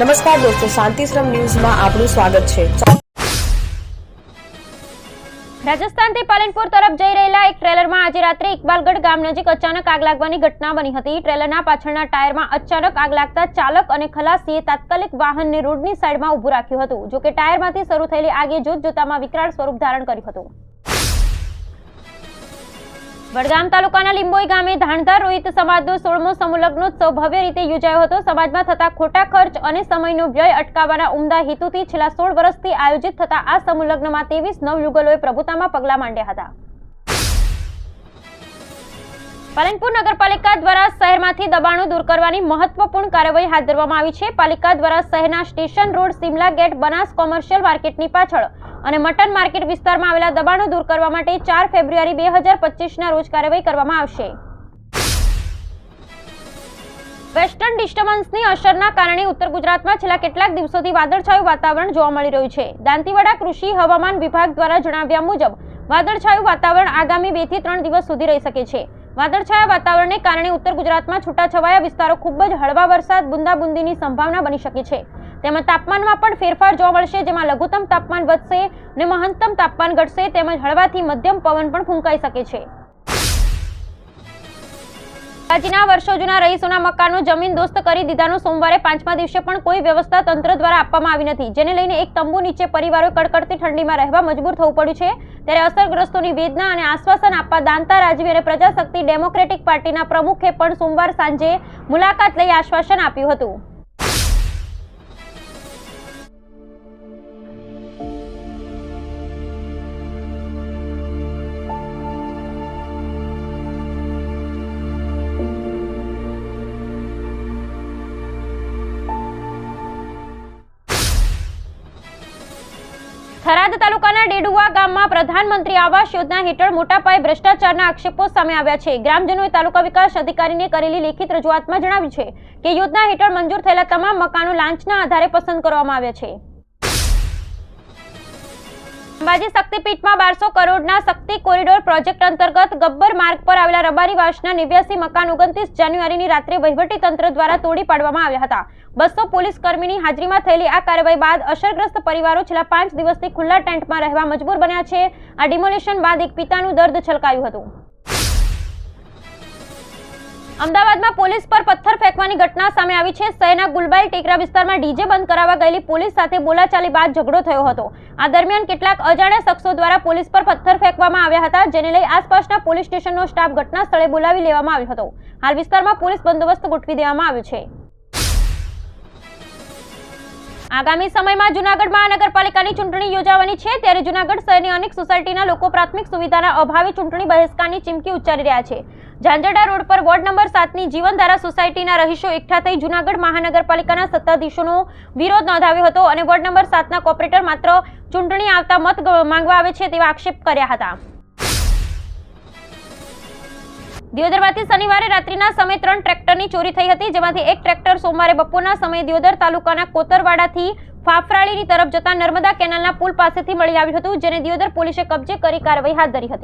નમસ્કાર દોસ્તો, શાંતિશ્રમ ન્યૂઝમાં આપનું સ્વાગત છે. રાજસ્થાનથી પાલનપુર તરફ જઈ રહેલા એક ટ્રેલરમાં આજે રાત્રે ઇકબાલગઢ ગામ નજીક અચાનક આગ લાગવાની ઘટના બની હતી. ટ્રેલરના પાછળના ટાયરમાં અચાનક આગ લાગતા ચાલક અને ખલાસીએ તાત્કાલિક વાહનને રોડની સાઈડમાં ઊભું રાખ્યું હતું. જોકે ટાયરમાંથી શરૂ થયેલી આગે જોત જોતામાં વિકરાળ સ્વરૂપ ધારણ કર્યું હતું. વડગામ તાલુકાના લીંબોઈ ગામે ધાણધાર રોહિત સમાજનો સોળમો સમુલગ્નોત્સવ ભવ્ય રીતે યોજાયો હતો. સમાજમાં થતા ખોટા ખર્ચ અને સમયનો વ્યય અટકાવવાના ઉમદા હેતુથી છેલ્લા સોળ વર્ષથી આયોજિત થતા આ સમુલગ્નમાં ત્રેવીસ નવયુગલોએ પ્રભુતામાં પગલાં માંડ્યા હતા. પાલનપુર નગરપાલિકા દ્વારા શહેરમાંથી દબાણો દૂર કરવાની મહત્વપૂર્ણ કાર્યવાહી હાથ ધરવામાં આવી છે. પાલિકા દ્વારા શહેરના station road, Simla gate, Banas commercial માર્કેટની પાછળ અને મટન માર્કેટ વિસ્તારમાં આવેલા દબાણો દૂર કરવા માટે ચાર ફેબ્રુઆરી બે હજાર પચીસના રોજ કાર્યવાહી કરવામાં આવશે. વેસ્ટર્ન ડિસ્ટર્બન્સની અસરના કારણે ઉત્તર ગુજરાતમાં છેલ્લા કેટલાક દિવસોથી વાદળછાયું વાતાવરણ જોવા મળી રહ્યું છે. દાંતીવાડા કૃષિ હવામાન વિભાગ દ્વારા જણાવ્યા મુજબ, વાદળછાયું વાતાવરણ આગામી બેથી ત્રણ દિવસ સુધી રહી શકે છે. વાદળછાયા વાતાવરણને કારણે ઉત્તર ગુજરાતમાં છૂટાછવાયા વિસ્તારો ખૂબ જ હળવા વરસાદ, બુંદાબુંદીની સંભાવના બની શકે છે. તેમજ તાપમાનમાં પણ ફેરફાર જોવા મળશે, જેમાં લઘુત્તમ તાપમાન વધશે અને મહત્તમ તાપમાન ઘટશે, તેમજ હળવાથી મધ્યમ પવન પણ ફૂંકાઈ શકે છે. રાજ્યના વર્ષો જૂના રહીશોના મકાનો જમીન દોસ્ત કરી દીધાનો સોમવારે પાંચમા દિવસે પણ કોઈ વ્યવસ્થા તંત્ર દ્વારા આપવામાં આવી નથી. જેને લઈને એક તંબુ નીચે પરિવારો કડકડતી ઠંડીમાં રહેવા મજબૂર થવું પડ્યું છે. ત્યારે અસરગ્રસ્તોની વેદના અને આશ્વાસન આપવા દાંતા રાજવી અને પ્રજાશક્તિ ડેમોક્રેટિક પાર્ટીના પ્રમુખે પણ સોમવાર સાંજે મુલાકાત લઈ આશ્વાસન આપ્યું હતું. થરાદ તાલુકાના ડેડુવા ગામમાં પ્રધાનમંત્રી આવાસ યોજના હેઠળ મોટા પાયે ભ્રષ્ટાચારના આક્ષેપો સામે આવ્યા છે. ગ્રામજનોએ તાલુકા વિકાસ અધિકારીને કરેલી લેખિત રજૂઆતમાં જણાવ્યું છે કે યોજના હેઠળ મંજૂર થયેલા તમામ મકાનો લાંચના આધારે પસંદ કરવામાં આવ્યા છે. અંબાજી શક્તિપીઠમાં બારસો કરોડના શક્તિ કોરિડોર પ્રોજેક્ટ અંતર્ગત ગબ્બર માર્ગ પર આવેલા રબારી વાસના નેવ્યાસી મકાન ઓગણત્રીસ જાન્યુઆરીની રાત્રે વહીવટી તંત્ર દ્વારા તોડી પાડવામાં આવ્યા હતા. બસો પોલીસ કર્મીની હાજરીમાં થયેલી આ કાર્યવાહી બાદ અસરગ્રસ્ત પરિવારો છેલ્લા પાંચ દિવસથી ખુલ્લા ટેન્ટમાં રહેવા મજબૂર બન્યા છે. આ ડિમોલિશન બાદ એક પિતાનું દર્દ છલકાયું હતું. અમદાવાદમાં પોલીસ પર પથ્થર ફેંકવાની ઘટના સામે આવી છે. શહેરના ગુલબાઈ ટેકરા વિસ્તારમાં ડીજે બંધ કરાવવા ગયેલી પોલીસ સાથે બોલાચાલી બાદ ઝઘડો થયો હતો. આ દરમિયાન કેટલાક અજાણ્યા શખ્સો દ્વારા પોલીસ પર પથ્થર ફેંકવામાં આવ્યા હતા, જેને લઈ આસપાસના પોલીસ સ્ટેશનનો સ્ટાફ ઘટના સ્થળે બોલાવી લેવામાં આવ્યો હતો. હાલ વિસ્તારમાં પોલીસ બંદોબસ્ત ગોઠવી દેવામાં આવ્યો છે. આગામી સમયમાં જૂનાગઢ મહાનગરપાલિકાની ચૂંટણી યોજાવાની છે, ત્યારે જૂનાગઢ શહેરની અનેક સોસાયટીના લોકો પ્રાથમિક સુવિધાના અભાવે ચૂંટણી બહિષ્કારની ચીમકી ઉચ્ચારી રહ્યા છે. ઝાંઝરડા રોડ પર વોર્ડ નંબર સાતની જીવનધારા સોસાયટીના રહીશો એકઠા થઈ જૂનાગઢ મહાનગરપાલિકાના સત્તાધીશોનો વિરોધ નોંધાવ્યો હતો અને વોર્ડ નંબર સાતના કોર્પોરેટર માત્ર ચૂંટણી આવતા મત માંગવા આવે છે તેવા આક્ષેપ કર્યા હતા. દિયોદરમાંથી શનિવારે રાત્રિના સમયે ત્રણ ટ્રેક્ટરની ચોરી થઈ હતી, જેમાંથી એક ટ્રેક્ટર સોમવારે બપોરના સમયે દિયોદર તાલુકાના કોતરવાડાથી ફાફરાળીની તરફ જતા નર્મદા કેનાલના પુલ પાસેથી મળી આવ્યું હતું, જેને દિયોદર પોલીસે કબજે કરી કાર્યવાહી હાથ ધરી હતી.